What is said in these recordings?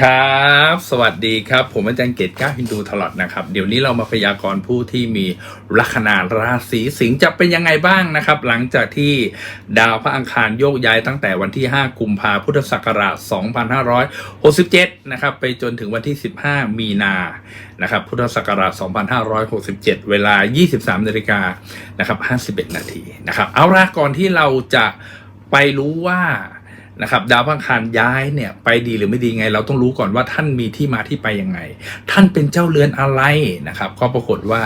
ครับ สวัสดีครับ ผมอาจารย์เกตก้าฮินดูตลอดนะครับ เดี๋ยวนี้เรามาพยากรณ์ผู้ที่มีลัคนาราศีสิงห์จะเป็นยังไงบ้างนะครับ หลังจากที่ดาวพระอังคารโยกย้ายตั้งแต่วันที่ 5 กุมภาพุทธศักราช 2567 นะครับ ไปจนถึงวันที่ 15 มีนา นะครับ พุทธศักราช 2567 เวลา 23นาฬิกานะครับ 51 นาทีนะครับ เอาละก่อนที่เราจะไปรู้ว่า นะครับดาวพังคารย้ายเนี่ยไปดีหรือไม่ดีไง เราต้องรู้ก่อนว่าท่านมีที่มาที่ไปยังไง ท่านเป็นเจ้าเรือนอะไรนะครับก็ปรากฏว่า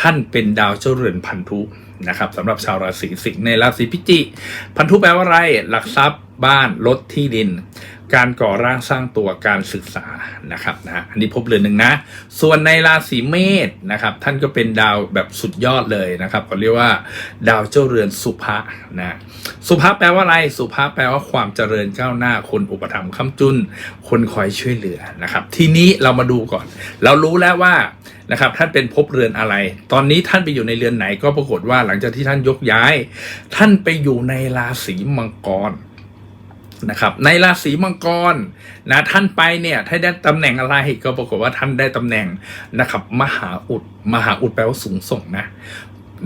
ท่านเป็นดาวเจ้าเรือนพันธุนะครับสำหรับชาวราศีสิงห์ในราศีพิจิ พันธุแปลว่าอะไรหลักทรัพย์บ้านรถที่ดิน การก่อร่างสร้างตัวการศึกษานะครับนะอันนี้พบเรือนหนึ่งนะ ส่วนในราศีเมษนะครับ ท่านก็เป็นดาวแบบสุดยอดเลยนะครับเขาเรียกว่าดาวเจ้าเรือนสุภะนะสุภะแปลว่าอะไรสุภะแปลว่าความเจริญก้าวหน้าคนอุปถัมภ์ค้ำจุน คนคอยช่วยเหลือนะครับ ทีนี้เรามาดูก่อน เรารู้แล้วว่านะครับท่านเป็นภพเรือนอะไร ตอนนี้ท่านไปอยู่ในเรือนไหนก็ปรากฏว่าหลังจากที่ท่านยกย้าย ท่านไปอยู่ในราศีมังกร นะครับในราศีมังกรนะท่านไปเนี่ยถ้าได้ตำแหน่งอะไรก็ปรากฏว่าท่านได้ตำแหน่งนะครับมหาอุดมหาอุดแปลว่าสูงส่งนะ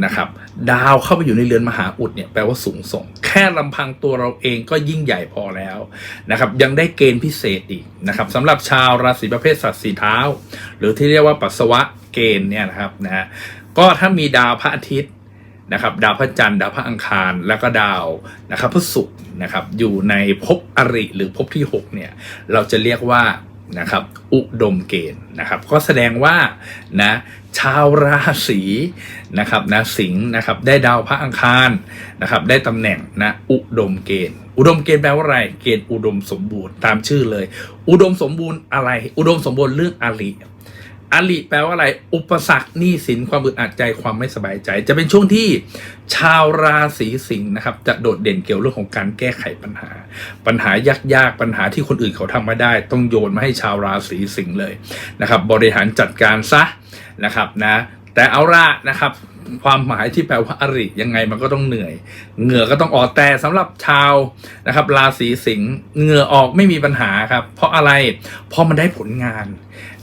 นะครับดาวเข้าไปอยู่ในเรือนมหาอุดเนี่ยแปลว่าสูงส่ง แค่ลำพังตัวเราเองก็ยิ่งใหญ่พอแล้วนะครับยังได้เกณฑ์พิเศษอีกนะครับสำหรับชาวราศีประเภทสัตว์สีเท้า หรือที่เรียกว่าปัสสาวะเกณฑ์เนี่ยนะครับนะฮะก็ถ้ามีดาวพระอาทิตย์ นะครับดาวพระจันทร์ดาวพระอังคารแล้วก็ดาวนะครับพระศุกร์นะครับอยู่ในภพอริหรือภพที่6เนี่ยเราจะเรียกว่านะครับอุดมเกณฑ์นะครับก็แสดงว่านะชาวราศีนะครับนะสิงห์นะครับได้ดาวพระอังคารนะครับได้ตำแหน่งนะอุดมเกณฑ์ อุดมเกณฑ์แปลว่าอะไรเกณฑ์อุดมสมบูรณ์ตามชื่อเลย อุดมสมบูรณ์อะไร อุดมสมบูรณ์เรื่องอริ อลิแปลว่าอะไร อุปสรรคหนี้สินความอึดอัดใจความไม่สบายใจ จะเป็นช่วงที่ชาวราศีสิงห์นะครับ จะโดดเด่นเกี่ยวเรื่องของการแก้ไขปัญหา ปัญหายากๆปัญหาที่คนอื่นเขาทำไม่ได้ ต้องโยนมาให้ชาวราศีสิงห์เลยนะครับ บริหารจัดการซะนะครับนะ แต่เอาละนะครับ ความหมายที่แปลว่าอริยังไงมันก็ต้องเหนื่อย เหงื่อก็ต้องออกแต่สำหรับชาวนะครับราศีสิงห์เหงื่อออกไม่มีปัญหาครับ เพราะอะไร เพราะมันได้ผลงาน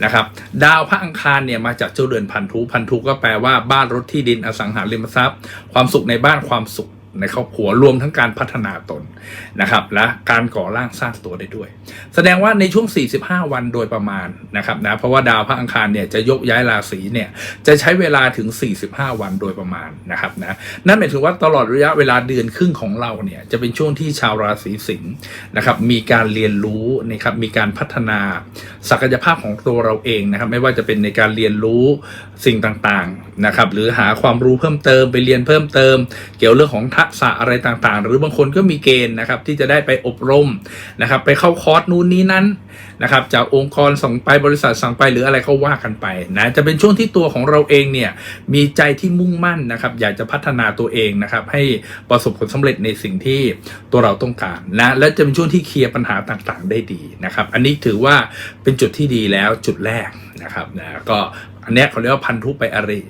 นะครับ ดาวพระอังคารเนี่ยมาจากเจ้าเดือนพันธุพันธุก็แปลว่าบ้านรถที่ดินอสังหาริมทรัพย์ ความสุขในบ้านความสุข ในครอบครัวรวมทั้งการพัฒนาตนนะครับและการก่อร่างสร้างตัวได้ด้วย แสดงว่าในช่วง 45 วันโดยประมาณนะครับนะเพราะว่าดาวพระอังคารเนี่ยจะยกย้ายราศีเนี่ยจะใช้เวลาถึง 45 วันโดยประมาณนะครับนะนั่นหมายถึงว่าตลอดระยะเวลาเดือนครึ่งของเราเนี่ยจะเป็นช่วงที่ชาวราศีสิงห์นะครับมีการเรียนรู้นะครับมีการพัฒนาศักยภาพของตัวเราเองนะครับไม่ว่าจะเป็นในการเรียนรู้สิ่งต่างๆนะครับหรือหาความรู้เพิ่มเติมไปเรียนเพิ่มเติม เกี่ยวเรื่องของทัักษะอะไรต่างๆ หรือบางคนก็มีเกณฑ์นะครับที่จะได้ไปอบรมนะครับไปเข้าคอร์สนู้นนี้นั้นนะครับจากองค์กรส่งไปบริษัทสั่งไปหรืออะไรก็ว่ากันไปนะจะเป็นช่วงที่ตัวของเราเองเนี่ยมีใจที่มุ่งมั่นนะครับอยากจะพัฒนาตัวเองนะครับให้ประสบผลสำเร็จในสิ่งที่ตัวเราต้องการนะและจะเป็นช่วงที่เคลียร์ปัญหาต่างๆ ได้ดีนะครับ อันนี้ถือว่าเป็นจุดที่ดีแล้วจุดแรกนะครับนะก็อันนี้เขาเรียกว่าพันธุไปอริ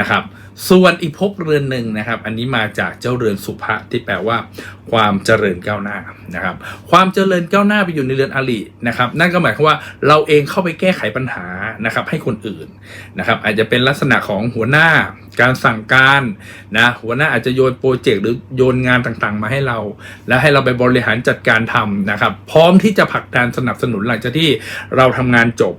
นะครับ ส่วนอีกภพเรือนหนึ่งนะครับ อันนี้มาจากเจ้าเรือนสุภะที่แปลว่า ความเจริญก้าวหน้านะครับ ความเจริญก้าวหน้าไปอยู่ในเรือนอรินะครับ นั่นก็หมายความว่าเราเองเข้าไปแก้ไขปัญหานะครับ ให้คนอื่นนะครับ อาจจะเป็นลักษณะของหัวหน้าการสั่งการนะหัวหน้าอาจจะโยนโปรเจกต์หรือโยนงานต่างๆ มาให้เรา แล้วให้เราไปบริหารจัดการทำนะครับ พร้อมที่จะผลักดันสนับสนุนหลังจากที่เราทำงานจบ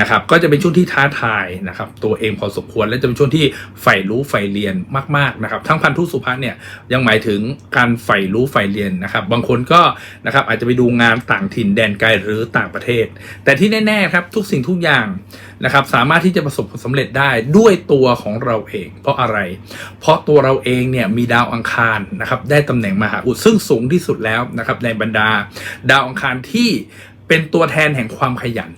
นะครับ ก็จะเป็นช่วงที่ท้าทายนะครับ ตัวเองพอสมควรและจะเป็นช่วงที่ใฝ่รู้ใฝ่เรียนมากๆนะครับทั้งพันธุสุภาเนี่ยยังหมายถึงการใฝ่รู้ใฝ่เรียนนะครับ บางคนก็นะครับอาจจะไปดูงานต่างถิ่นแดนไกลหรือต่างประเทศ แต่ที่แน่ๆครับทุกสิ่งทุกอย่างนะครับสามารถที่จะประสบผลสำเร็จได้ด้วยตัวของเราเอง เพราะอะไร เพราะตัวเราเองเนี่ยมีดาวอังคารนะครับได้ตำแหน่งมหาอุดซึ่งสูงที่สุดแล้วนะครับในบรรดา ดาวอังคารที่เป็นตัวแทนแห่งความขยัน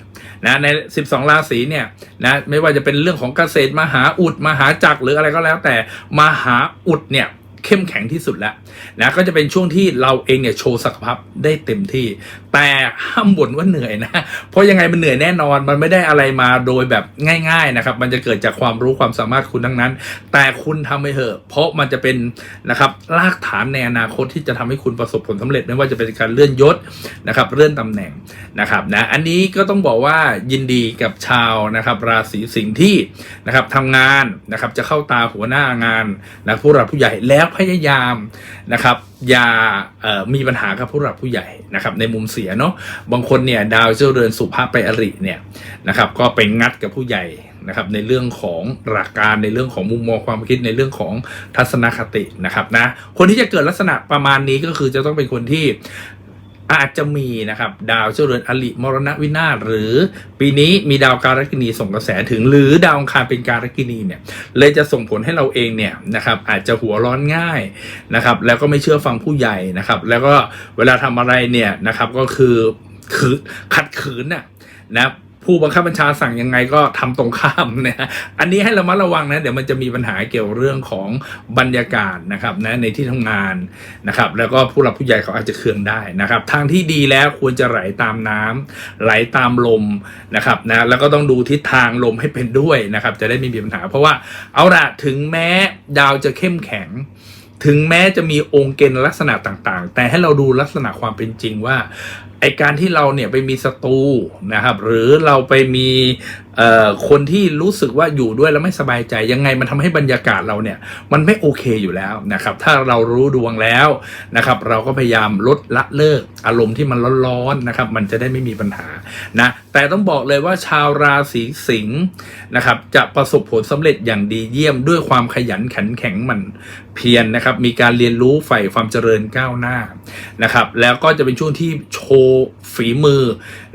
นะใน 12 ราศีเนี่ยนะไม่ว่าจะเป็นเรื่องของเกษตรมหาอุดมหาจักรหรืออะไรก็แล้วแต่มหาอุดเนี่ย เข้มแข็งที่สุดแล้วนะก็จะเป็นช่วงที่เราเองเนี่ยโชว์ศักยภาพได้เต็มที่ แต่ห้ามบ่นว่าเหนื่อยนะ เพราะยังไงมันเหนื่อยแน่นอนมันไม่ได้อะไรมาโดยแบบง่ายๆนะครับ มันจะเกิดจากความรู้ความสามารถคุณทั้งนั้น แต่คุณทำไปเถอะ เพราะมันจะเป็นนะครับรากฐานในอนาคตที่จะทำให้คุณประสบผลสำเร็จไม่ว่าจะเป็นการเลื่อนยศนะครับเลื่อนตำแหน่งนะครับนะอันนี้ก็ต้องบอกว่ายินดีกับชาวนะครับราศีสิงห์ที่นะครับทำงานนะครับจะเข้าตาหัวหน้างานนะผู้หลักผู้ใหญ่แล้วพยายามนะครับอย่ามีปัญหากับผู้หลักผู้ใหญ่นะครับในมุมเสียเนาะบางคนเนี่ยดาวเจ้าเรือนสุภาพไปอริเนี่ยนะครับก็ไปงัดกับผู้ใหญ่นะครับในเรื่องของหลักการในเรื่องของมุมมองความคิดในเรื่องของทัศนคตินะครับนะคนที่จะเกิดลักษณะประมาณนี้ก็คือจะต้องเป็นคนที่ อาจจะมีนะครับดาวเจริญอลิมรณวินาศหรือปีนี้มีดาวการกินีส่งกระแสถึง หรือดาวอังคารเป็นการกินีเนี่ยเลยจะส่งผลให้เราเองเนี่ยนะครับอาจจะหัวร้อนง่ายนะครับแล้วก็ไม่เชื่อฟังผู้ใหญ่นะครับ แล้วก็เวลาทำอะไรเนี่ยนะครับก็คือคือขัดขืนน่ะนะ ผู้บังคับบัญชาสั่งยังไงก็ทำตรงข้ามนะอันนี้ให้ระมัดระวังนะเดี๋ยวมันจะมีปัญหาเกี่ยวเรื่องของบรรยากาศนะครับนะในที่ทำงานนะครับ แล้วก็ผู้หลักผู้ใหญ่เขาอาจจะเคืองได้นะครับ ทางที่ดีแล้วควรจะไหลตามน้ำไหลตามลมนะครับนะแล้วก็ต้องดูทิศทางลมให้เป็นด้วยนะครับ จะได้ไม่มีปัญหา เพราะว่าเอาละถึงแม้ดาวจะเข้มแข็งถึงแม้จะมีองค์เกณฑ์ลักษณะต่างๆ แต่ให้เราดูลักษณะความเป็นจริงว่า ไอการที่เราเนี่ยไปมีศัตรูนะครับหรือเราไปมีคนที่รู้สึกว่าอยู่ด้วยแล้วไม่สบายใจยังไงมันทำให้บรรยากาศเราเนี่ยมันไม่โอเคอยู่แล้วนะครับถ้าเรารู้ดวงแล้วนะครับเราก็พยายามลดละเลิกอารมณ์ที่มันร้อนๆนะครับมันจะได้ไม่มีปัญหานะแต่ต้องบอกเลยว่าชาวราศีสิงห์นะครับจะประสบผลสำเร็จอย่างดีเยี่ยมด้วยความขยันขันแข็งมันเพียรนะครับมีการเรียนรู้ใฝ่ความเจริญก้าวหน้านะครับแล้วก็จะเป็นช่วงที่โชว์ฝีมือ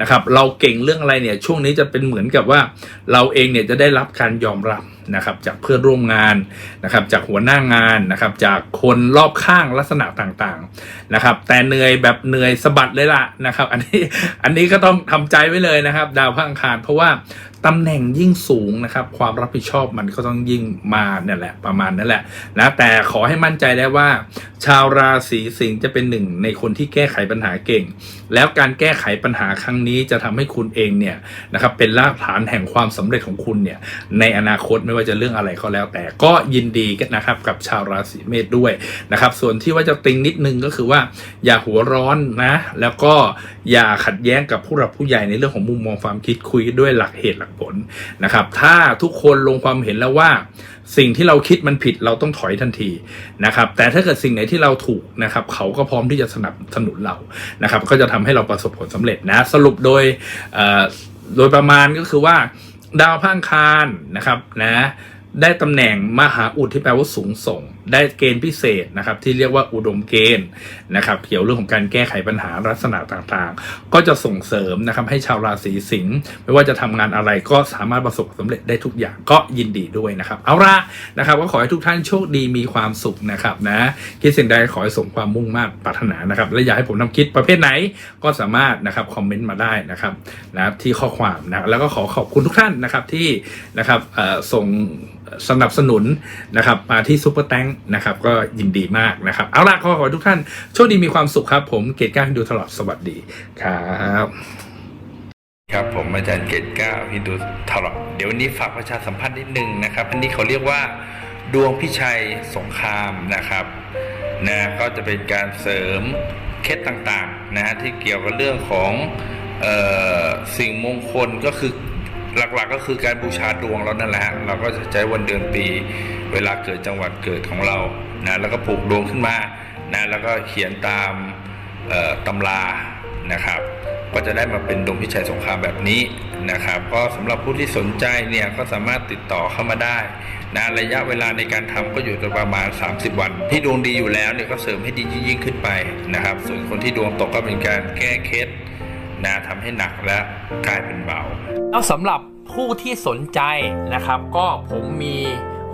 นะครับ เราเก่งเรื่องอะไรเนี่ยช่วงนี้จะเป็นเหมือนกับว่าเราเองเนี่ยจะได้รับการยอมรับ นะครับจากเพื่อนร่วมงานนะครับจากหัวหน้างานนะครับจากคนรอบข้างลักษณะต่างๆนะครับแต่เหนื่อยแบบเหนื่อยสะบัดเลยล่ะนะครับอันนี้อันนี้ก็ต้องทำใจไว้เลยนะครับ ดาวพระอังคาร เพราะว่าตำแหน่งยิ่งสูงนะครับ ความรับผิดชอบมันก็ต้องยิ่งมาเนี่ยแหละ ประมาณนั่นแหละนะแต่ขอให้มั่นใจได้ว่า ชาวราศีสิงห์จะเป็นหนึ่งในคนที่แก้ไขปัญหาเก่ง แล้วการแก้ไขปัญหาครั้งนี้จะทำให้คุณเองเนี่ยนะครับเป็นรากฐานแห่งความสำเร็จของคุณเนี่ยในอนาคตไม่ว่าว่าจะเรื่องอะไรก็แล้ว แต่ก็ยินดีกันนะครับกับชาวราศีเมษด้วยนะครับ ส่วนที่ว่าจะติงนิดนึงก็คือว่า อย่าหัวร้อนนะ แล้วก็อย่าขัดแย้งกับผู้หลักผู้ใหญ่ในเรื่องของมุมมองความคิดคุยด้วยหลักเหตุหลักผลนะครับ ถ้าทุกคนลงความเห็นแล้วว่าสิ่งที่เราคิดมันผิดเราต้องถอยทันทีนะครับ แต่ถ้าเกิดสิ่งไหนที่เราถูกนะครับ เขาก็พร้อมที่จะสนับสนุนเรานะครับ ก็จะทำให้เราประสบผลสำเร็จนะ สรุปโดยโดยประมาณก็คือว่า ดาวพังคารนะครับนะได้ตำแหน่งมหาอุดที่แปลว่าสูงส่ง ได้เกณฑ์พิเศษนะครับที่เรียกว่าอุดมเกณฑ์นะครับเกี่ยวเรื่องของการแก้ไขปัญหาลักษณะต่างๆ ก็จะส่งเสริมนะครับให้ชาวราศีสิงห์ไม่ว่าจะทำงานอะไรก็สามารถประสบความสำเร็จได้ทุกอย่างก็ยินดีด้วยนะครับ เอาละนะครับก็ขอให้ทุกท่านโชคดีมีความสุขนะครับนะคิดสิ่งใดขอให้สมความมุ่งมา่ปรารถนานะครับและอยากให้ผมนำคิดประเภทไหนก็สามารถนะครับคอมเมนต์มาได้นะครับนะที่ข้อความนะแล้วก็ขอขอบคุณทุกท่านนะครับที่นะครับเอ่อส่งสนับสนุนนะครับมาที่ซูเปอร์แตงนะครับ ก็ยินดีมากนะครับ เอาล่ะขอขอทุกท่านโชคดีมีความสุขครับ ผมเกตก้าฮินดูตลอดสวัสดีครับครับผมอาจารย์เกตก้าฮินดูตลอดเดี๋ยววันนี้ฝากประชาสัมพันธ์นิดนึงนะครับ อันนี้เขาเรียกว่าดวงพิชัยสงครามนะครับนะก็จะเป็นการเสริมเคล็ดต่างๆนะฮะที่เกี่ยวกับเรื่องของออสิ่งมงคลก็คือหลักๆก็คือการบูชาดวงเรานั่นแหละเราก็จะใช้วันเดือนปี เวลาเกิดจังหวัดเกิดของเรานะแล้วก็ปลูกดวงขึ้นมานะแล้วก็เขียนตามตำรานะครับ ก็จะได้มาเป็นดวงพิชัยสงครามแบบนี้นะครับ ก็สำหรับผู้ที่สนใจเนี่ยก็สามารถติดต่อเข้ามาได้นะระยะเวลาในการทำก็อยู่ประมาณ 30 วัน ที่ดวงดีอยู่แล้วเนี่ยก็เสริมให้ดียิ่งขึ้นไปนะครับ ส่วนคนที่ดวงตกก็เป็นการแก้เคล็ดนะทำให้หนักและกลายเป็นเบาแล้วสำหรับผู้ที่สนใจนะครับ ก็ผมมี